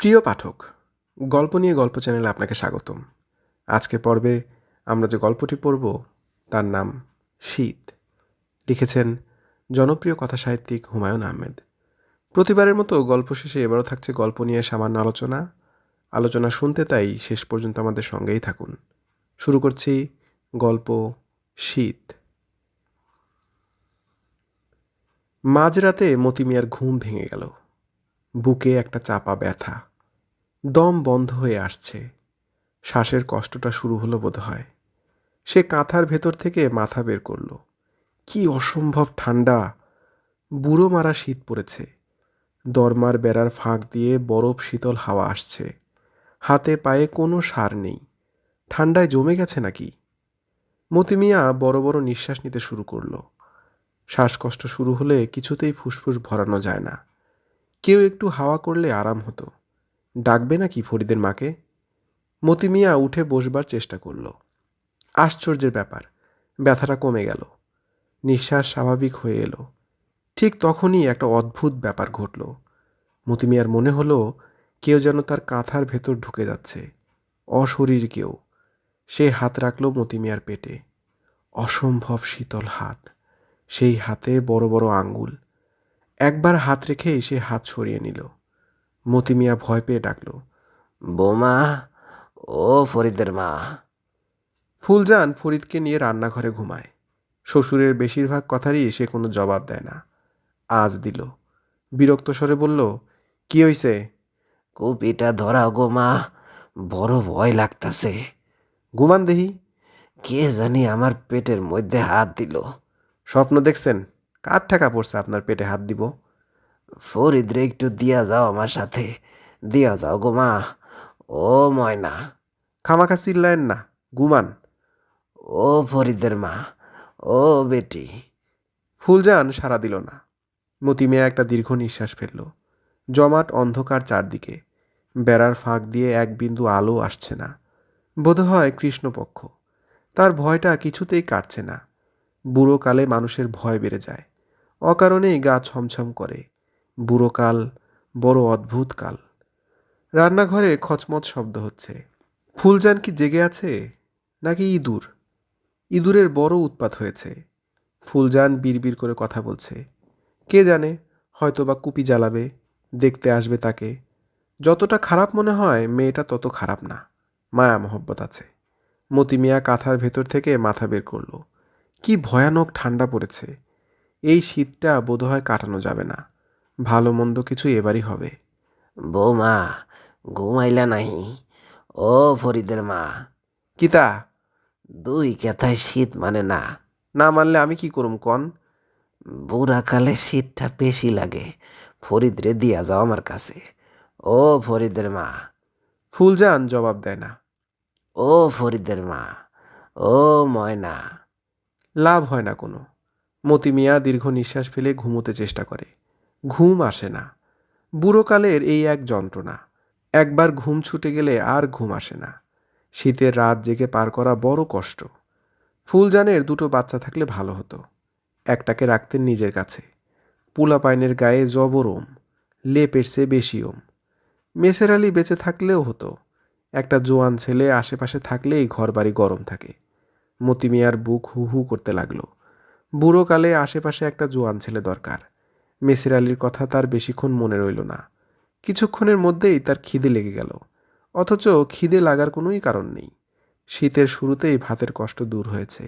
প্রিয় পাঠক, গল্প নিয়ে গল্প চ্যানেলে আপনাকে স্বাগতম। আজকে পর্বে আমরা যে গল্পটি পড়ব, তার নাম শীত। লিখেছেন জনপ্রিয় কথা সাহিত্যিক হুমায়ুন আহমেদ। প্রতিবারের মতো গল্প শেষে এবারও থাকছে গল্প নিয়ে সামান্য আলোচনা। আলোচনা শুনতে তাই শেষ পর্যন্ত আমাদের সঙ্গেই থাকুন। শুরু করছি গল্প শীত। মাঝরাতে মতিমিয়ার ঘুম ভেঙে গেল। বুকে একটা চাপা ব্যথা। দম বন্ধ হয়ে আসছে। শ্বাসের কষ্টটা শুরু হলো বোধহয়। সে কাঁথার ভেতর থেকে মাথা বের করল। কি অসম্ভব ঠান্ডা! বুড়ো মারা শীত পড়েছে। দরমার বেড়ার ফাঁক দিয়ে বরফ শীতল হাওয়া আসছে। হাতে পায়ে কোনো সার নেই। ঠান্ডায় জমে গেছে নাকি? মতিমিয়া বড় বড় নিঃশ্বাস নিতে শুরু করল। শ্বাসকষ্ট শুরু হলে কিছুতেই ফুসফুস ভরানো যায় না। কেউ একটু হাওয়া করলে আরাম হতো। ডাকবে নাকি ফরিদের মাকে? মতিমিয়া উঠে বসবার চেষ্টা করল। আশ্চর্যের ব্যাপার, ব্যথাটা কমে গেল। নিঃশ্বাস স্বাভাবিক হয়ে এলো। ঠিক তখনই একটা অদ্ভুত ব্যাপার ঘটল। মতিমিয়ার মনে হলো, কেউ যেন তার কাঁথার ভেতর ঢুকে যাচ্ছে। অশরীর কেউ। সে হাত রাখল মতিমিয়ার পেটে। অসম্ভব শীতল হাত। সেই হাতে বড় বড় আঙ্গুল। একবার হাত রেখেই সে হাত সরিয়ে নিল। মতিমিয়া ভয় পেয়ে ডাকল। বৌমা ও ফরিদের মা। ফুলজান ফরিদকে নিয়ে রান্নাঘরে ঘুমায়। শ্বশুরের বেশিরভাগ কথারই সে কোনো জবাব দেয় না। আজ দিল। বিরক্ত স্বরে বলল কি হইছে? কুপিটা ধরাও গো মা বড় ভয় লাগতাছে। ঘুমান দেহি। কে জানি আমার পেটের মধ্যে হাত দিল। স্বপ্ন দেখছেন কার ঠেকা পড়ছে আপনার পেটে হাত দিব? ফরিদরে একটু দিয়া যাও আমার সাথে। দিয়া যাও গো মা। ও ময়না। খামাখা চিল্লায়েন না গুমান। ও ফরিদের মা। ও বেটি। ফুলজান সাড়া দিল না। মতিমিয়া একটা দীর্ঘ নিঃশ্বাস ফেলল। জমাট অন্ধকার চারদিকে। বেড়ার ফাঁক দিয়ে এক বিন্দু আলো আসছে না। বোধহয় কৃষ্ণপক্ষ। তার ভয়টা কিছুতেই কাটছে না। বুড়োকালে মানুষের ভয় বেড়ে যায়। অকারণেই গা ছমছম করে। বুড়োকাল বড় অদ্ভুত কাল। রান্নাঘরে খচমচ শব্দ হচ্ছে। ফুলজান কি জেগে আছে, নাকি ইঁদুর? ইঁদুরের বড় উৎপাত হয়েছে। ফুলজান বিড়বিড় করে কথা বলছে। কে জানে হয়তো বা কুপি জ্বালাবে, দেখতে আসবে তাকে। যতটা খারাপ মনে হয়, মেয়েটা তত খারাপ না। মায়া মহব্বত আছে। মতিমিয়া কাঁথার ভেতর থেকে মাথা বের করল। কি ভয়ানক ঠান্ডা পড়েছে। এই শীতটা বোধহয় কাটানো যাবে না। ভালো মন্দ কিছু এবারই হবে। বৌমা ঘুমাইলা নাহি? ও ফরিদের মা। কিতা দুই কেথায় শীত মানে না? না মানলে আমি কি করুম কন? বুড়াকালে শীতটা বেশি লাগে ফরিদরে দিয়া যাও আমার কাছে। ও ফরিদের মা। ফুলজান জবাব দেয় না। ও ফরিদের মা ও ময়না। লাভ হয় না কোনো। মতি মিয়া দীর্ঘ নিঃশ্বাস ফেলে ঘুমোতে চেষ্টা করে। ঘুম আসে না। বুড়োকালের এই এক যন্ত্রণা। একবার ঘুম ছুটে গেলে আর ঘুম আসে না। শীতের রাত জেগে পার করা বড় কষ্ট। ফুলজানের দুটো বাচ্চা থাকলে ভালো হতো। একটাকে রাখতেন নিজের কাছে। পুলাপাইনের গায়ে জবর ওম, লেপের চেয়ে বেশি ওম। মেসের আলী বেঁচে থাকলেও হতো। একটা জোয়ান ছেলে আশেপাশে থাকলেই ঘরবাড়ি গরম থাকে। মতিমিয়ার বুক হু হু করতে লাগল। বুড়োকালে আশেপাশে একটা জোয়ান ছেলে দরকার। মেসির আলীর কথা তার বেশিক্ষণ মনে রইল না। কিছুক্ষণের মধ্যেই তার খিদে লেগে গেল। অথচ খিদে লাগার কোনোই কারণ নেই। শীতের শুরুতেই ভাতের কষ্ট দূর হয়েছে।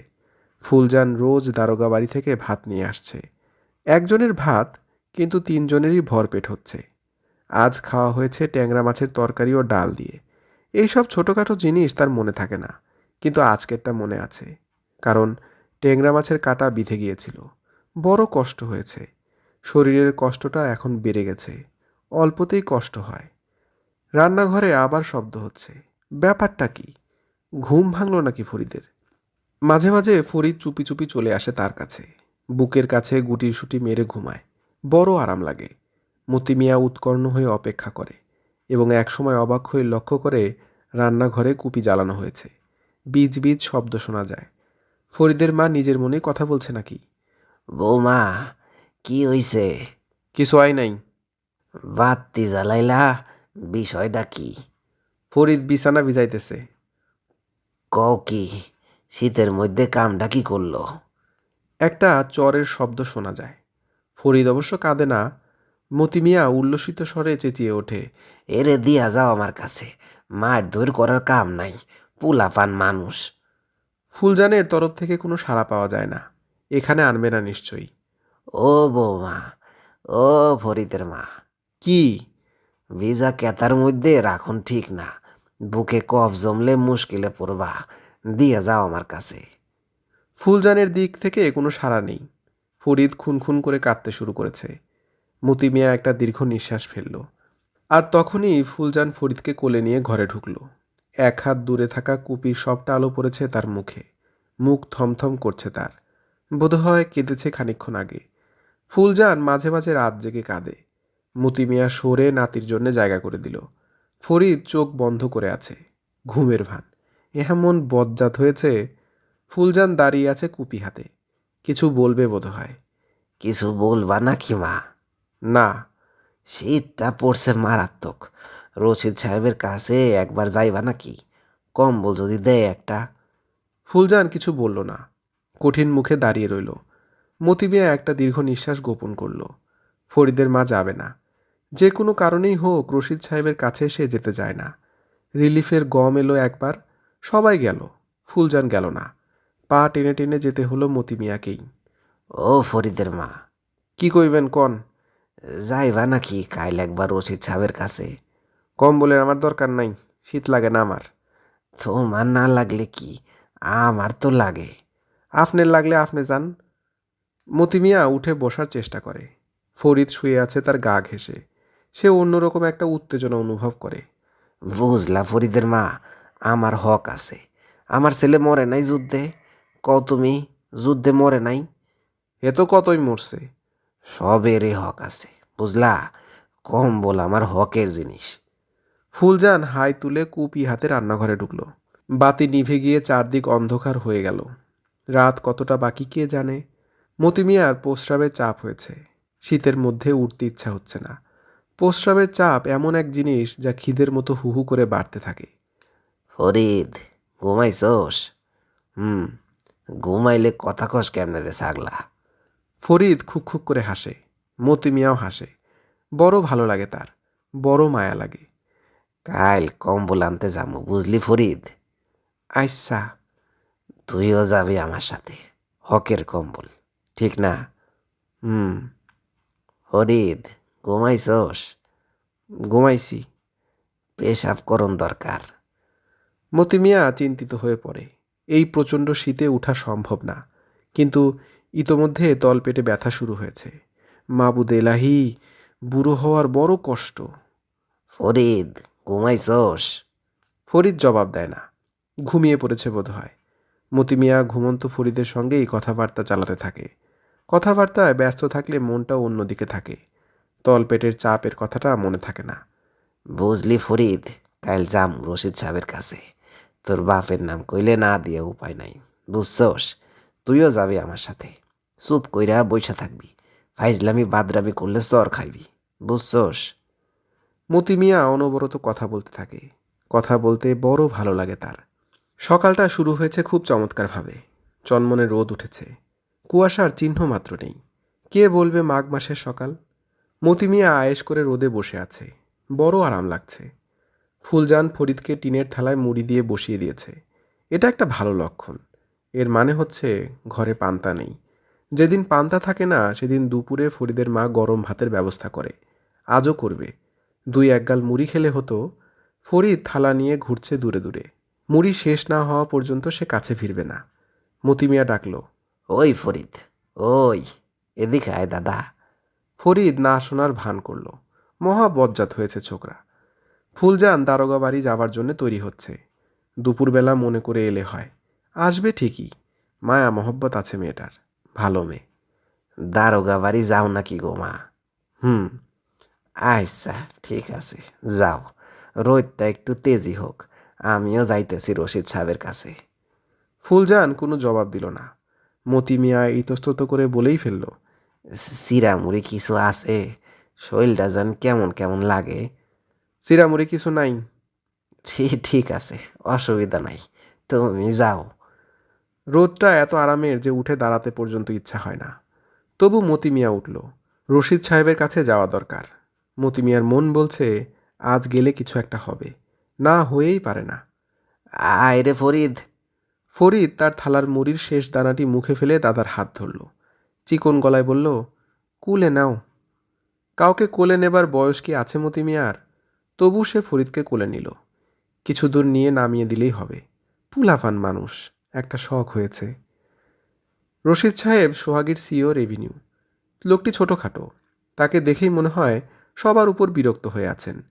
ফুলজান রোজ দারোগা বাড়ি থেকে ভাত নিয়ে আসছে। একজনের ভাত, কিন্তু তিনজনেরই ভরপেট হচ্ছে। আজ খাওয়া হয়েছে ট্যাংরা মাছের তরকারি ও ডাল দিয়ে। এইসব ছোটোখাটো জিনিস তার মনে থাকে না, কিন্তু আজকেরটা মনে আছে। কারণ ট্যাংরা মাছের কাটা বিঁধে গিয়েছিল। বড় কষ্ট হয়েছে। শরীরের কষ্টটা এখন বেড়ে গেছে। অল্পতেই কষ্ট হয়। রান্নাঘরে আবার শব্দ হচ্ছে। ব্যাপারটা কি? ঘুম ভাঙল নাকি ফরিদের? মাঝে মাঝে ফরিদ চুপি চুপি চলে আসে তার কাছে। বুকের কাছে গুটি সুটি মেরে ঘুমায়। বড় আরাম লাগে। মতিমিয়া উৎকর্ণ হয়ে অপেক্ষা করে এবং একসময় অবাক হয়ে লক্ষ্য করে রান্নাঘরে কুপি জ্বালানো হয়েছে। বীজ বীজ শব্দ শোনা যায়। ফরিদের মা নিজের মনে কথা বলছে নাকি, বৌমা কি হইছে? কিছু আই নাই। বাতি জ্বালাইলা বিষয়টা কি? ফরিদ বিছানা ভিজাইতেছে। কও কি শীতের মধ্যে কামটা কি করল? একটা চরের শব্দ শোনা যায়। ফরিদ অবশ্য কাঁদে না। মতিমিয়া উল্লসিত স্বরে চেঁচিয়ে ওঠে এরে দিয়া যাও আমার কাছে মার ধৈর করার কাম নাই পুলাপান মানুষ। ফুলজানের তরফ থেকে কোনো সাড়া পাওয়া যায় না। এখানে আনবে না নিশ্চয়ই। ও বৌমা ও ফরিদের মা। কি? ভিজা কেতার মধ্যে রাখুন ঠিক না বুকে কফ জমলে মুশকিলে পড়বা দিয়া যাও আমার কাছে। ফুলজানের দিক থেকে কোনো সাড়া নেই। ফরিদ খুন খুন করে কাঁদতে শুরু করেছে। মতিমিয়া একটা দীর্ঘ নিঃশ্বাস ফেলল। আর তখনই ফুলজান ফরিদকে কোলে নিয়ে ঘরে ঢুকল। এক হাত দূরে থাকা কুপির সবটা আলো পড়েছে তার মুখে। মুখ থমথম করছে তার। বোধহয় কেঁদেছে খানিকক্ষণ আগে। ফুলজান মাঝে মাঝে রাত জেগে কাঁদে। মতিমিয়া সরে নাতির জন্য জায়গা করে দিল। ফরিদ চোখ বন্ধ করে আছে। ঘুমের ভান। এমন বজ্জাত হয়েছে। ফুলজান দাঁড়িয়ে আছে কুপি হাতে। কিছু বলবে বোধহয়। কিছু বলবা নাকি মা? না। শীতটা পড়ছে মারাত্মক। রশিদ সাহেবের কাছে একবার যাইবা নাকি? কম্বল যদি দেয় একটা। ফুলজান কিছু বলল না। কঠিন মুখে দাঁড়িয়ে রইল। মতিমিয়া একটা দীর্ঘ নিঃশ্বাস গোপন করল। ফরিদের মা যাবে না। যে কোনো কারণেই হোক রশিদ সাহেবের কাছে সে যেতে যায় না। রিলিফের গম এলো একবার সবাই গেল ফুলজান গেল না। পা টেনে টেনে যেতে হলো মতিমিয়াকেই ও ফরিদের মা। কি কইবেন কন? যাইবা নাকি কাইল একবার রশিদ সাহেবের কাছে? কম্বলের আমার দরকার নাই শীত লাগে না আমার। তোমার না লাগলে কি? আমার তো লাগে। আপনার লাগলে আপনি যান মতিমিয়া উঠে বসার চেষ্টা করে। ফরিদ শুয়ে আছে তার গা ঘেঁষে। সে অন্যরকম একটা উত্তেজনা অনুভব করে। বুঝলা ফরিদের মা আমার হক আছে। আমার ছেলে মরে নাই যুদ্ধে। কও তুমি যুদ্ধে মরে নাই? এ তো কতই মরছে। সবেরই হক আছে বুঝলা? কম কম্বল আমার হকের জিনিস। ফুলজান হাই তুলে কুপি হাতে রান্নাঘরে ঢুকলো। বাতি নিভে গিয়ে চারদিক অন্ধকার হয়ে গেল। রাত কতটা বাকি কে জানে? মতিমিয়ার প্রস্রাবের চাপ হয়েছে। শীতের মধ্যে উঠতে ইচ্ছা হচ্ছে না। প্রস্রাবের চাপ এমন এক জিনিস যা খিদের মতো হুহু করে বাড়তে থাকে। ফরিদ ঘুমাইছস? হুম ঘুমাইলে কথা কস কেমনে রে ছাগলা? ফরিদ খুক খুক করে হাসে। মতিমিয়াও হাসে। বড় ভালো লাগে তার। বড় মায়া লাগে। কাল কম্বল আনতে যাব বুঝলি ফরিদ? আইসা। তুইও যাবি আমার সাথে। হকের কম্বল। ঠিক না। হুম। ফরিদ ঘুমাইছস? ঘুমাইছি। পেশাব করণ দরকার। মতিমিয়া চিন্তিত হয়ে পড়ে। এই প্রচণ্ড শীতে ওঠা সম্ভব না। কিন্তু ইতোমধ্যে তলপেটে ব্যথা শুরু হয়েছে। মাবুদ এলাহি বুড়ো হওয়ার বড় কষ্ট। ফরিদ ঘুমাইছস? ফরিদ জবাব দেয় না। ঘুমিয়ে পড়েছে বোধহয়। মতিমিয়া ঘুমন্ত ফরিদের সঙ্গেই কথাবার্তা চালাতে থাকে। কথাবার্তায় ব্যস্ত থাকলে মনটাও অন্যদিকে থাকে। তলপেটের চাপের কথাটা মনে থাকে না। বুঝলি ফরিদ কাল যাম রশিদ সাহেবের কাছে। তোর বাপের নাম কইলে না দিয়ে উপায় নাই। বুঝছস? তুইও যাবি আমার সাথে। চুপ কইরা বইসা থাকবি। ফাইজলামি বাদরামি করলে চর খাইবি। বুঝছস? মতিমিয়া অনবরত কথা বলতে থাকে। কথা বলতে বড় ভালো লাগে তার। সকালটা শুরু হয়েছে খুব চমৎকারভাবে। চনমনে রোদ উঠেছে। কুয়াশার চিহ্ন মাত্র নেই। কে বলবে মাঘ মাসের সকাল? মতিমিয়া আয়েশ করে রোদে বসে আছে। বড় আরাম লাগছে। ফুলজান ফরিদকে টিনের থালায় মুড়ি দিয়ে বসিয়ে দিয়েছে। এটা একটা ভালো লক্ষণ। এর মানে হচ্ছে ঘরে পান্তা নেই। যেদিন পান্তা থাকে না, সেদিন দুপুরে ফরিদের মা গরম ভাতের ব্যবস্থা করে। আজও করবে। দুই একগাল মুড়ি খেলে হতো। ফরিদ থালা নিয়ে ঘুরছে দূরে দূরে। মুড়ি শেষ না হওয়া পর্যন্ত সে কাছে ফিরবে না। মতিমিয়া ডাকলো ওই ফরিদ ওই এদিকে আয় দাদা। ফরিদ না শোনার ভান করল। মহা বজ্জাত হয়েছে ছোকরা। ফুলজান দারোগা বাড়ি যাবার জন্য তৈরি হচ্ছে। দুপুরবেলা মনে করে এলে হয় আসবে ঠিকই মায়া মহব্বত আছে মেয়েটার ভালো মেয়ে। দারোগা বাড়ি যাও নাকি গো মা? হুম। আচ্ছা ঠিক আছে যাও। রোদটা একটু তেজি হোক আমিও যাইতেছি রশিদ সাহেবের কাছে। ফুলজান কোনো জবাব দিল না। মতি মিয়া ইতস্তত করে বলেই ফেলল সিরা মুড়ি কিছু আছে? শরীরটা যেন কেমন কেমন লাগে? চিরামুড়ি কিছু নাই। ঠিক আছে অসুবিধা নাই তুমি যাও। রোদটা এত আরামের যে উঠে দাঁড়াতে পর্যন্ত ইচ্ছা হয় না। তবু মতি মিয়া উঠল। রশিদ সাহেবের কাছে যাওয়া দরকার। মতি মিয়ার মন বলছে আজ গেলে কিছু একটা হবে। না হয়েই পারে না। আয় রে ফরিদ ফরিদ তার থালার মুড়ির শেষ দানাটি মুখে ফেলে দাদার হাত ধরল। চিকন গলায় বলল, কুলে নাও। কাউকে কোলে নেবার বয়স কি আছে মতি মিয়ার? তবু সে ফরিদকে কোলে নিল। কিছু দূর নিয়ে নামিয়ে দিলেই হবে। পুলাফান মানুষ, একটা শখ হয়েছে। রশিদ সাহেব সোহাগীর সিও রেভিনিউ। লোকটি ছোটোখাটো। তাকে দেখেই মনে হয় সবার উপর বিরক্ত হয়ে আছেন।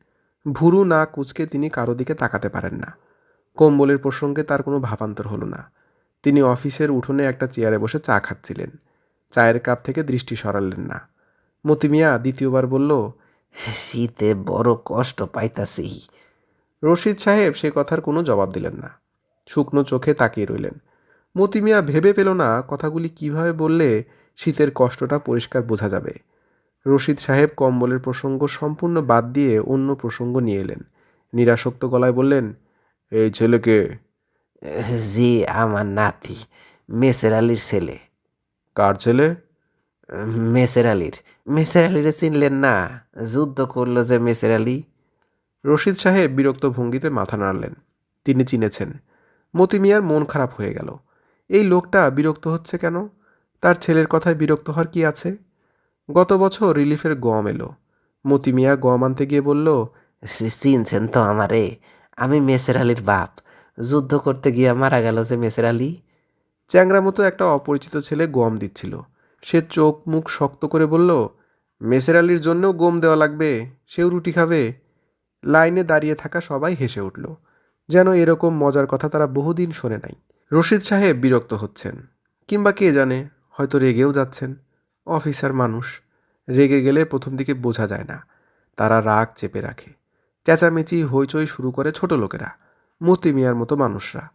ভুরু না কুচকে তিনি কারও দিকে তাকাতে পারেন না। কম্বলের প্রসঙ্গে তার কোনো ভাবান্তর হলো না। তিনি অফিসের উঠোনে একটা চেয়ারে বসে চা খাচ্ছিলেন। চায়ের কাপ থেকে দৃষ্টি সরালেন না। মতিমিয়া দ্বিতীয়বার বলল শীতে বড় কষ্ট পাইতাছি। রশিদ সাহেব সে কথার কোনো জবাব দিলেন না। শুকনো চোখে তাকিয়ে রইলেন। মতিমিয়া ভেবে পেল না কথাগুলি কীভাবে বললে শীতের কষ্টটা পরিষ্কার বোঝা যাবে। রশিদ সাহেব কম্বলের প্রসঙ্গ সম্পূর্ণ বাদ দিয়ে অন্য প্রসঙ্গ নিয়ে এলেন। নিরাসক্ত গলায় বললেন এই ছেলেকে? জি আমার নাতি মেসের আলীর ছেলে। কার ছেলে? মেসের আলীর। মেসের আলীরে চিনলেন না যুদ্ধ করল যে মেসের আলী। রশিদ সাহেব বিরক্ত ভঙ্গিতে মাথা নাড়লেন। তিনি চিনেছেন। মতি মিয়ার মন খারাপ হয়ে গেল। এই লোকটা বিরক্ত হচ্ছে কেন? তার ছেলের কথায় বিরক্ত হওয়ার কি আছে? গত বছর রিলিফের গম এলো। মতি মিয়া গম আনতে গিয়ে বলল চিনছেন তো আমারে। আমি মেসের আলীর বাপ। যুদ্ধ করতে গিয়ে মারা গেল যে মেসের আলী। চ্যাংরা মতো একটা অপরিচিত ছেলে গম দিচ্ছিল। সে চোখ মুখ শক্ত করে বলল, মেসের আলীর জন্যও গম দেওয়া লাগবে, সেও রুটি খাবে। লাইনে দাঁড়িয়ে থাকা সবাই হেসে উঠল। যেন এরকম মজার কথা তারা বহুদিন শোনে নাই। রশিদ সাহেব বিরক্ত হচ্ছেন। কিংবা কে জানে, হয়তো রেগেও যাচ্ছেন। অফিসার মানুষ। রেগে গেলে প্রথম দিকে বোঝা যায় না। তারা রাগ চেপে রাখে। চেঁচামেচি হইচই শুরু করে ছোট লোকেরা মতি মিয়ার মতো মানুষরা।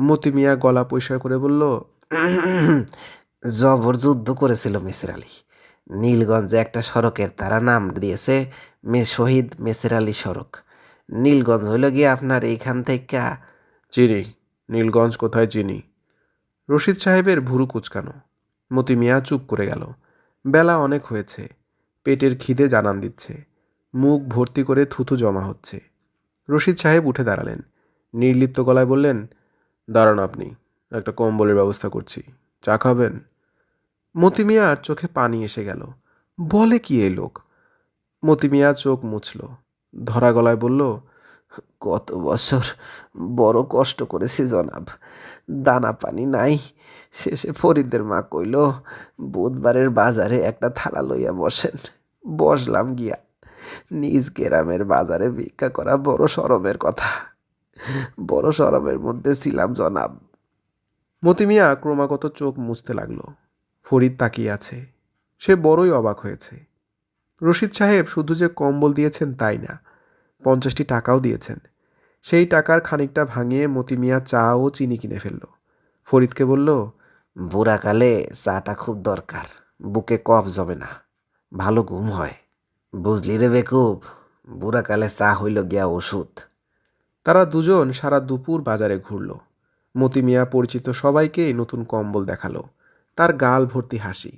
মতি মিয়া গলা পরিষ্কার করে বলল জবর যুদ্ধ করেছিল মেসের আলী। নীলগঞ্জে একটা সড়কের তারা নাম দিয়েছে মে শহীদ মেসের আলী সড়ক। নীলগঞ্জ হইল গিয়ে আপনার এইখান থেকে চিনি নীলগঞ্জ কোথায় চিনি? রশিদ সাহেবের ভুরু কুচকানো। মতি মিয়া চুপ করে গেল। বেলা অনেক হয়েছে। পেটের খিদে জানান দিচ্ছে। মুখ ভর্তি করে থুথু জমা হচ্ছে। রশিদ সাহেব উঠে দাঁড়ালেন। নির্লিপ্ত গলায় বললেন, দাঁড়ান আপনি, একটা কম্বলের ব্যবস্থা করছি। চা খাবেন? মতি মিয়ার চোখে পানি এসে গেল। বলে কি এই লোক? মতি মিয়া চোখ মুছল। ধরা গলায় বলল, কত বছর বড় কষ্ট করেছি জনাব। দানা পানি নাই। শেষে ফরিদের মা কইল, বুধবারের বাজারে একটা থালা লইয়া বসেন। বসলাম গিয়া। নিজ গ্রামের বাজারে ভিক্ষা করা বড় সরমের কথা। বড় সরমের মধ্যে ছিলাম, জনাব। মতিমিয়া ক্রমাগত চোখ মুছতে লাগল। ফরিদ তাকিয়ে আছে। সে বড়ই অবাক হয়েছে। রশিদ সাহেব শুধু যে কম্বল দিয়েছেন তাই না, পঞ্চাশটি টাকাও দিয়েছেন। সেই টাকার খানিকটা ভাঙিয়ে মতিমিয়া চা ও চিনি কিনে ফেলল। ফরিদকে বলল, বুড়াকালে চাটা খুব দরকার, বুকে কফ জমে না, ভালো ঘুম হয়। বুঝলি রে বেকুব বুড়াকালে চা হইল গিয়া ওষুধ। তারা দুজন সারা দুপুর বাজারে ঘুরল। মতি মিয়া পরিচিত সবাইকে নতুন কম্বল দেখাল। তার গাল ভর্তি হাসি।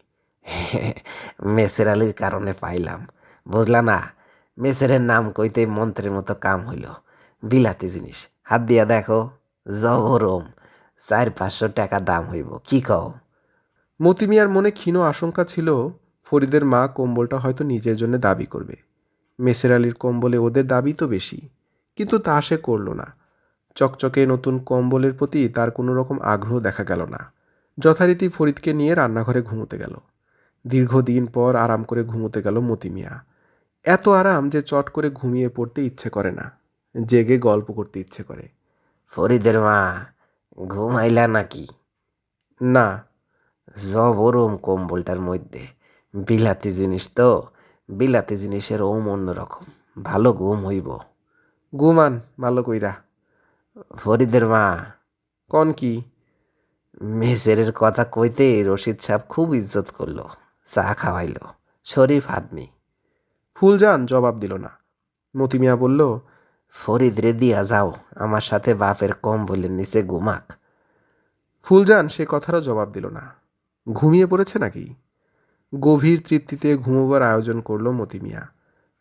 মেসের আলীর কারণে পাইলাম। বুঝলা না মেসেরের নাম কইতে মন্ত্রের মতো কাম হইল। বিলাতি জিনিস হাত দিয়া দেখো জবরম চার পাঁচশো টাকা দাম হইব কি কও? মতিমিয়ার মনে ক্ষীণ আশঙ্কা ছিল ফরিদের মা কম্বলটা হয়তো নিজের জন্য দাবি করবে। মেসের আলীর কম্বলে ওদের দাবি তো বেশি কিন্তু তা সে করল না। চকচকে নতুন কম্বলের প্রতি তার কোনো রকম আগ্রহ দেখা গেল না। যথারীতি ফরিদকে নিয়ে রান্নাঘরে ঘুমোতে গেল। দীর্ঘদিন পর আরাম করে ঘুমোতে গেল মতিমিয়া এত আরাম যে চট করে ঘুমিয়ে পড়তে ইচ্ছে করে না জেগে গল্প করতে ইচ্ছে করে। ফরিদের মা ঘুমাইলা নাকি? না। জবরম কম্বলটার মধ্যে। বিলাতি জিনিস তো বিলাতি জিনিসের ওম অন্যরকম ভালো ঘুম হইব। ঘুমান ভালো কইরা। ফরিদের মা। কন কি? মেসেরের কথা কইতে রশিদ সাহেব খুব ইজ্জত করল চা খাওয়াইল। শরীফ আদমি। ফুলজান জবাব দিল না। মতিমিয়া বলল ফরিদ রে দিয়া যাও আমার সাথে বাপের কম বলে নিচে ঘুমাক। ফুলজান সে কথারও জবাব দিল না। ঘুমিয়ে পড়েছে নাকি? গভীর তৃপ্তিতে ঘুমোবার আয়োজন করল মতিমিয়া।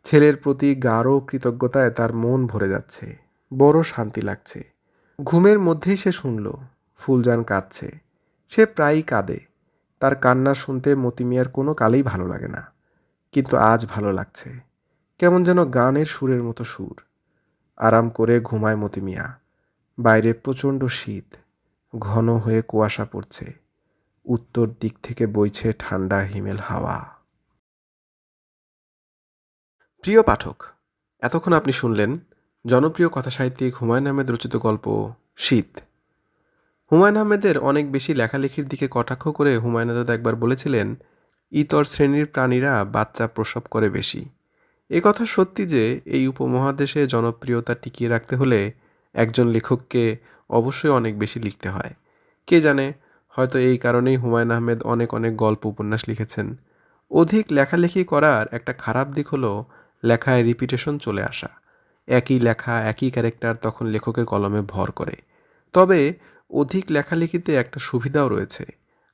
ছেলের প্রতি গাঢ় কৃতজ্ঞতায় তার মন ভরে যাচ্ছে। বড় শান্তি লাগছে। ঘুমের মধ্যেই সে শুনল, ফুলজান কাঁদছে। সে প্রায়ই কাঁদে। তার কান্না শুনতে মতিমিয়ার কোনো কালেই ভালো লাগে না। কিন্তু আজ ভালো লাগছে। কেমন যেন গানের সুরের মতো সুর। আরাম করে ঘুমায় মতিমিয়া। বাইরে প্রচণ্ড শীত। ঘন হয়ে কুয়াশা পড়ছে। উত্তর দিক থেকে বইছে ঠান্ডা হিমেল হাওয়া। প্রিয় পাঠক, এতক্ষণ আপনি শুনলেন জনপ্রিয় কথা সাহিত্যিক হুমায়ুন আহমেদ রচিত গল্প শীত। হুমায়ুন আহমেদের অনেক বেশি লেখালেখির দিকে কটাক্ষ করে হুমায়ুন আজাদ একবার বলেছিলেন, ইতর শ্রেণির প্রাণীরা বাচ্চা প্রসব করে বেশি। এ কথা সত্যি যে, এই উপমহাদেশে জনপ্রিয়তা টিকিয়ে রাখতে হলে একজন লেখককে অবশ্যই অনেক বেশি লিখতে হয়। কে জানে হয়তো এই কারণেই হুমায়ুন আহমেদ অনেক অনেক গল্প উপন্যাস লিখেছেন। অধিক লেখালেখি করার একটা খারাপ দিক হলো লেখায় রিপিটেশন চলে আসা। একই লেখা, একই ক্যারেক্টার তখন লেখকের কলমে ভর করে। তবে অধিক লেখালেখিতে একটা সুবিধাও রয়েছে,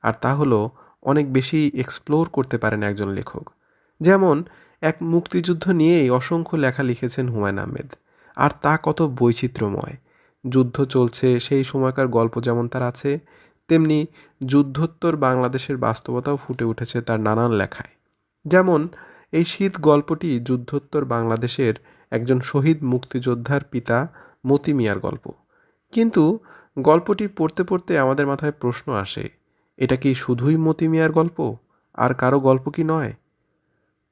আর তা হলো অনেক বেশি এক্সপ্লোর করতে পারেন একজন লেখক। যেমন, এক মুক্তিযুদ্ধ নিয়েই অসংখ্য লেখা লিখেছেন হুমায়ুন আহমেদ, আর তা কত বৈচিত্র্যময়। যুদ্ধ চলছে, সেই সময়কার গল্প যেমন তার আছে তেমনি যুদ্ধোত্তর বাংলাদেশের বাস্তবতাও ফুটে উঠেছে তার নানান লেখায়। যেমন, এই শীত গল্পটি যুদ্ধোত্তর বাংলাদেশের একজন শহীদ মুক্তিযোদ্ধার পিতা মতি মিয়ার গল্প। কিন্তু গল্পটি পড়তে পড়তে আমাদের মাথায় প্রশ্ন আসে, এটা কি শুধুই মতি মিয়ার গল্প, আর কারও গল্প কি নয়?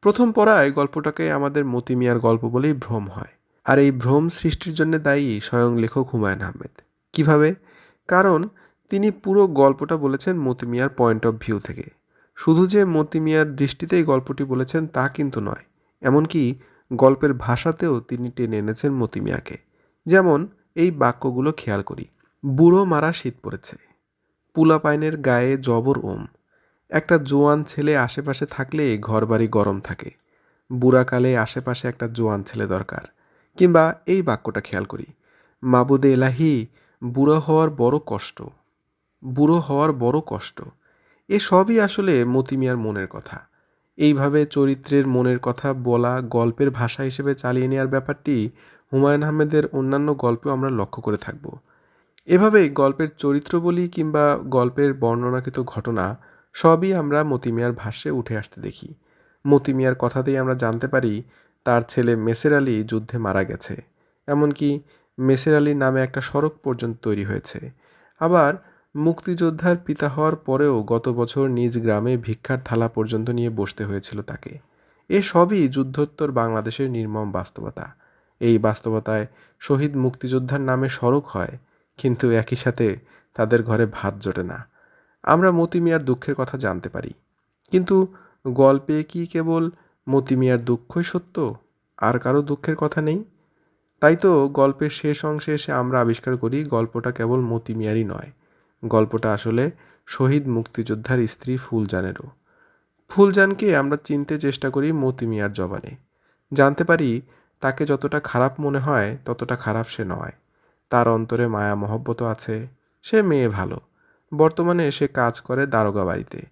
প্রথম পড়ায় গল্পটাকে আমাদের মতি মিয়ার গল্প বলেই ভ্রম হয়, আর এই ভ্রম সৃষ্টির জন্য দায়ী স্বয়ং লেখক হুমায়ুন আহমেদ। কীভাবে? কারণ তিনি পুরো গল্পটা বলেছেন মতি মিয়ার পয়েন্ট অফ ভিউ থেকে। শুধু যে মতি মিয়ার দৃষ্টিতেই গল্পটি বলেছেন তা কিন্তু নয়, এমনকি গল্পের ভাষাতেও তিনি টেনে এনেছেন মতি মিয়াকে। যেমন এই বাক্যগুলো খেয়াল করি, বুড়ো মারা শীত পড়েছে, পুলাপাইনের গায়ে জবর ওম, একটা জোয়ান ছেলে আশেপাশে থাকলে ঘরবাড়ি গরম থাকে, বুড়াকালে আশেপাশে একটা জোয়ান ছেলে দরকার। কিংবা এই বাক্যটা খেয়াল করি, মাবুদে এলাহি, বুড়ো হওয়ার বড় কষ্ট বুড়ো হওয়ার বড় কষ্ট। এ সবই আসলে মতিমিয়ার মনের কথা। এইভাবে চরিত্রের মনের কথা বলা গল্পের ভাষা হিসেবে চালিয়ে নেওয়ার ব্যাপারটি হুমায়ুন আহমেদের অন্যান্য গল্পেও আমরা লক্ষ্য করে থাকব। এভাবে গল্পের চরিত্র বলি কিংবা গল্পের বর্ণনাকৃত ঘটনা, সবই আমরা মতিমিয়ার ভাষ্যে উঠে আসতে দেখি। মতিমিয়ার কথাতেই আমরা জানতে পারি, তার ছেলে মেসের আলী যুদ্ধে মারা গেছে। এমনকি মেসের আলীর নামে একটা সড়ক পর্যন্ত তৈরি হয়েছে। আবার মুক্তিযোদ্ধার পিতা হওয়ার পরেও গত বছর নিজ গ্রামে ভিক্ষার থালা পর্যন্ত নিয়ে বসতে হয়েছিল তাকে। এ সবই যুদ্ধোত্তর বাংলাদেশের নির্মম বাস্তবতা। এই বাস্তবতায় শহীদ মুক্তিযোদ্ধার নামে সড়ক হয়, কিন্তু একই সাথে তাদের ঘরে ভাত জোটে না। আমরা মতিমিয়ার দুঃখের কথা জানতে পারি। কিন্তু গল্পে কি কেবল মতিমিয়ার দুঃখই সত্য? আর কারও দুঃখের কথা নেই? তাই তো গল্পের শেষ অংশে এসে আমরা আবিষ্কার করি গল্পটা কেবল মতিমিয়ারই নয়। গল্পটা আসলে শহীদ মুক্তিযোদ্ধার স্ত্রী ফুলজানেরও। ফুলজানকে আমরা চিনতে চেষ্টা করি মতি মিয়ার জবানে। জানতে পারি তাকে যতটা খারাপ মনে হয়, ততটা খারাপ সে নয়। তার অন্তরে মায়া মহব্বত আছে, সে মেয়ে ভালো। বর্তমানে সে কাজ করে দারোগা বাড়িতে।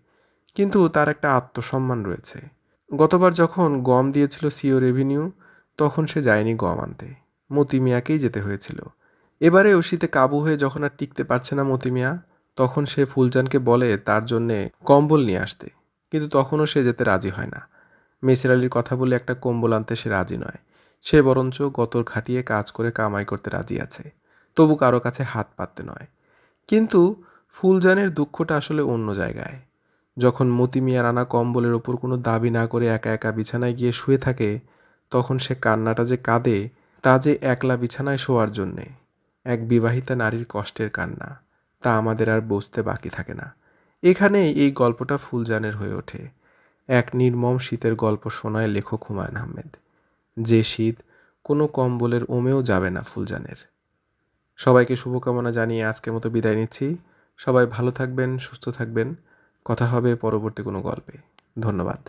কিন্তু তার একটা আত্মসম্মান রয়েছে। গতবার যখন গম দিয়েছিল সিও রেভিনিউ, তখন সে যায়নি গম আনতে। মতি মিয়াকেই যেতে হয়েছিল। এবারে শীতে কাবু হয়ে যখন আর টিকতে পারছে না মতি মিয়া তখন সে ফুলজানকে বলে তার জন্যে কম্বল নিয়ে আসতে। কিন্তু তখনও সে যেতে রাজি হয় না। মেসের আলীর কথা বলে একটা কম্বল আনতে সে রাজি নয়। সে বরঞ্চ গতর খাটিয়ে কাজ করে কামাই করতে রাজি আছে। তবু কারও কাছে হাত পাততে নয়। কিন্তু ফুলজানের দুঃখটা আসলে অন্য জায়গায়। যখন মতি মিয়ার আনা কম্বলের ওপর কোনো দাবি না করে একা একা বিছানায় গিয়ে শুয়ে থাকে, তখন সে কান্নাটা যে কাঁদে, তা যে একলা বিছানায় শোয়ার জন্যে। এক বিবাহিতা নারীর কষ্টের কান্না, তা আমাদের আর বুঝতে বাকি থাকে না। এখানেই এই গল্পটা ফুলজানের হয়ে ওঠে। এক নির্মম শীতের গল্প শোনায় লেখক হুমায়ুন আহমেদ। যে শীত কোনো কম্বলের ওমেও যাবে না ফুলজানের। সবাইকে শুভকামনা জানিয়ে আজকের মতো বিদায় নিচ্ছি। সবাই ভালো থাকবেন, সুস্থ থাকবেন। কথা হবে পরবর্তী কোনো গল্পে। ধন্যবাদ।